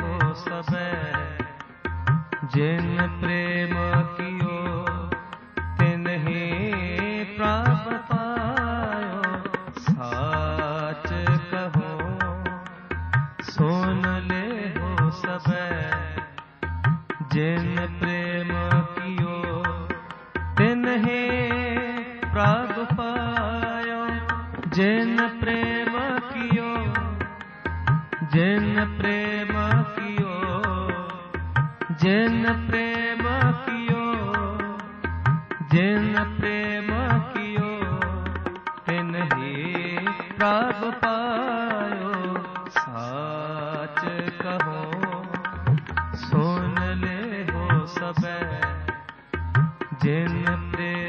हो सबे। जिन प्रेम कियो, तिन ही प्राप पायो। साच कहो, सुन ले हो सबे। जिन प्रेम कियो, तिन ही प्राग पायो जिन प्रेम कियो, जिन प्रेम कियो, जिन प्रेम कियो, जिन प्रेम कियो तिन ही प्रभ पायो, साच कहो, सुन ले हो सब, जिन प्रेम